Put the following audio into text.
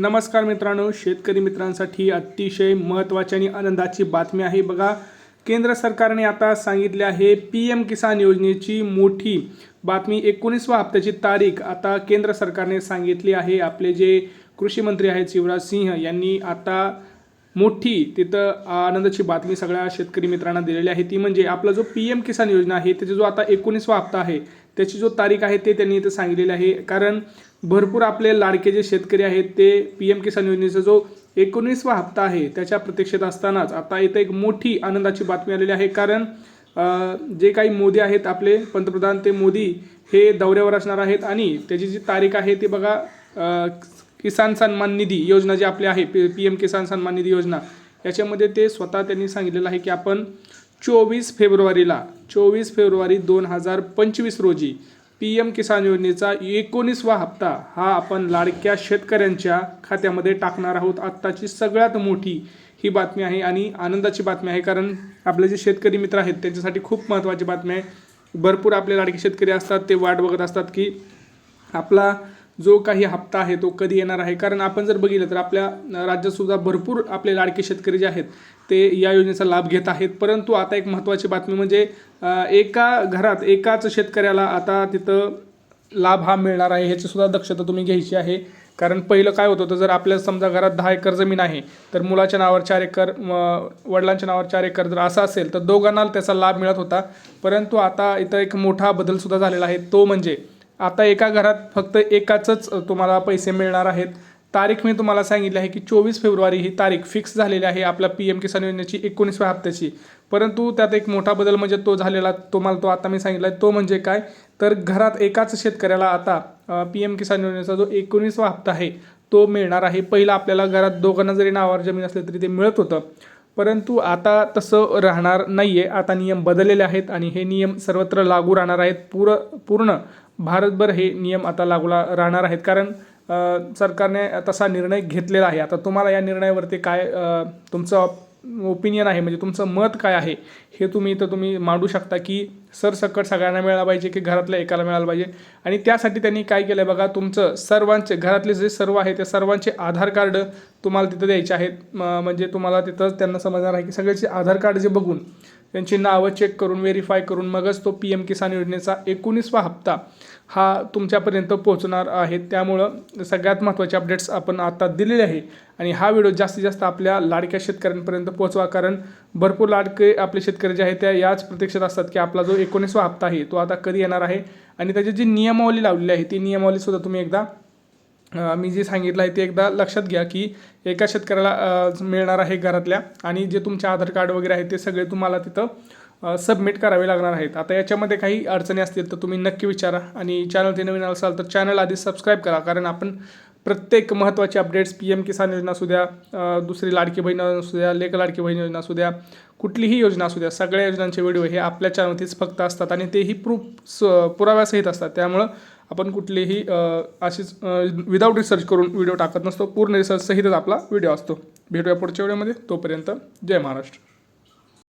नमस्कार मित्रांनो शेतकरी मित्रांसाठी अतिशय महत्त्वाची आणि आनंदाची बातमी आहे. बघा केंद्र सरकारने आता सांगितले आहे पी एम किसान योजनेची मोठी बातमी एकोणीसवा हप्त्याची तारीख आता केंद्र सरकारने सांगितली आहे. आपले जे कृषी मंत्री आहेत शिवराज सिंह यांनी आता मोठी तिथं आनंदाची बातमी सगळ्या शेतकरी मित्रांना दिलेली आहे. ती म्हणजे आपला जो पी एम किसान योजना आहे त्याचा जो आता एकोणीसवा हप्ता आहे त्याची जो तारीख आहे ते त्यांनी इथं सांगितलेली आहे. कारण भरपूर आपले लाडके जे शेतकरी आहेत ते पी एम किसान योजनेचा जो एकोणीसवा हप्ता आहे त्याच्या प्रतीक्षेत असतानाच आता इथं एक मोठी आनंदाची बातमी आलेली आहे. कारण जे काही मोदी आहेत आपले पंतप्रधान ते मोदी हे दौऱ्यावर असणार आहेत आणि त्याची जी तारीख आहे ती बघा किसान सन्मान निधी योजना जी आपली आहे पी पी एम किसान सन्मान निधी योजना याच्यामध्ये ते स्वतः त्यांनी सांगितलेलं आहे की आपण चोवीस फेब्रुवारीला चोवीस फेब्रुवारी दोन हजार पंचवीस रोजी पी एम किसान योजनेचा एकोणीसवा हप्ता हा आपण लाडक्या शेतकऱ्यांच्या खात्यामध्ये टाकणार आहोत. आत्ताची सगळ्यात मोठी ही बातमी आहे आणि आनंदाची बातमी आहे कारण आपले जे शेतकरी मित्र आहेत त्यांच्यासाठी खूप महत्त्वाची बातमी आहे. भरपूर आपले लाडके शेतकरी असतात ते वाट बघत असतात की आपला जो काही हप्ता आहे तो कधी येणार आहे? कारण आपण जर बघितलं तर आपल्या राज्यातसुद्धा भरपूर आपले लाडके शेतकरी जे आहेत ते या योजनेचा लाभ घेत आहेत. परंतु आता एक महत्त्वाची बातमी म्हणजे एका घरात एकाच शेतकऱ्याला आता तिथं लाभ हा मिळणार आहे ह्याचीसुद्धा दक्षता तुम्ही घ्यायची आहे. कारण पहिलं काय होतं होतं जर आपल्या समजा घरात दहा एकर जमीन आहे तर मुलाच्या नावावर चार एकर वडिलांच्या नावावर चार एकर जर असं असेल तर दोघांना त्याचा लाभ मिळत होता. परंतु आता इथं एक मोठा बदलसुद्धा झालेला आहे तो म्हणजे आता एका घरात फक्त एकाचंच तुम्हाला पैसे मिळणार आहेत. तारीख मी तुम्हाला सांगितली आहे की चोवीस फेब्रुवारी ही तारीख फिक्स झालेली आहे आपल्या पी एम किसान योजनेची एकोणीसव्या हप्त्याची. परंतु त्यात एक मोठा बदल म्हणजे तो झालेला तुम्हाला तो आता मी सांगितला आहे तो म्हणजे काय? तर घरात एकाच शेतकऱ्याला आता पी एम किसान योजनेचा जो एकोणीसवा हप्ता आहे तो मिळणार आहे. पहिला आपल्याला घरात दोघांना जरी नावावर जमीन असली तरी ते मिळत होतं. परंतु आता तसं राहणार नाही आहे आता नियम बदललेले आहेत आणि हे नियम सर्वत्र लागू राहणार आहेत. पूर पूर्ण भारतभर हे नियम आता लागूला राहणार आहेत. कारण सरकारने तसा निर्णय घेतलेला आहे. आता तुम्हाला या निर्णयावरती काय तुमचं ओपिनियन आहे? म्हणजे तुमचं मत काय आहे? हे तुम्ही इथं तुम्ही मांडू शकता की सरसकट सगळ्यांना मिळाला पाहिजे की घरातल्या एकाला मिळालं पाहिजे. आणि त्यासाठी त्यांनी काय केलं आहे बघा तुमचं सर्वांचे घरातले जे सर्व आहे ते सर्वांचे आधार कार्ड तुम्हाला तिथं द्यायचे आहेत. म्हणजे तुम्हाला तिथं त्यांना समजणार आहे की सगळ्याचे आधार कार्ड जे बघून त्यांची नावं चेक करून व्हेरीफाय करून मगच तो पी एम किसान योजनेचा एकोणीसवा हप्ता हा तुमच्यापर्यंत पोहोचणार आहे. त्यामुळं सगळ्यात महत्त्वाचे अपडेट्स आपण आता दिलेले आहे. आणि हा व्हिडिओ जास्तीत जास्त आपल्या लाडक्या शेतकऱ्यांपर्यंत पोहोचवा कारण भरपूर लाडके आपले शेतकरी जे आहेत त्या याच प्रतीक्षेत असतात की आपला जो एकोणीसवा हप्ता आहे तो आता कधी येणार आहे? आणि त्याची जी नियमावली लावलेली आहे ती नियमावलीसुद्धा तुम्ही एकदा मी जे सांगितलं आहे ते एकदा लक्षात घ्या की एका शेतकऱ्याला मिळणार आहे घरातल्या आणि जे तुमचे आधार कार्ड वगैरे आहे ते सगळे तुम्हाला तिथं सबमिट करावे लागणार आहेत. आता याच्यामध्ये काही अडचणी असतील तर तुम्ही नक्की विचारा आणि चॅनल ते नवीन असाल तर चॅनल आधी सबस्क्राईब करा कारण आपण प्रत्येक महत्त्वाचे अपडेट्स पी एम किसान योजना असू द्या दुसरी लाडकी बहीण असू द्या लेख लाडकी बहीण योजना असू द्या कुठलीही योजना असू द्या सगळ्या योजनांचे व्हिडिओ हे आपल्या चॅनलवरतीच फक्त असतात आणि तेही प्रूफ स पुराव्यासहित असतात. त्यामुळं आपण कुठलीही अशीच विदाऊट रिसर्च करून व्हिडिओ टाकत नसतो. पूर्ण रिसर्चसहितच आपला व्हिडिओ असतो. भेटूया पुढच्या व्हिडिओमध्ये. तोपर्यंत जय महाराष्ट्र.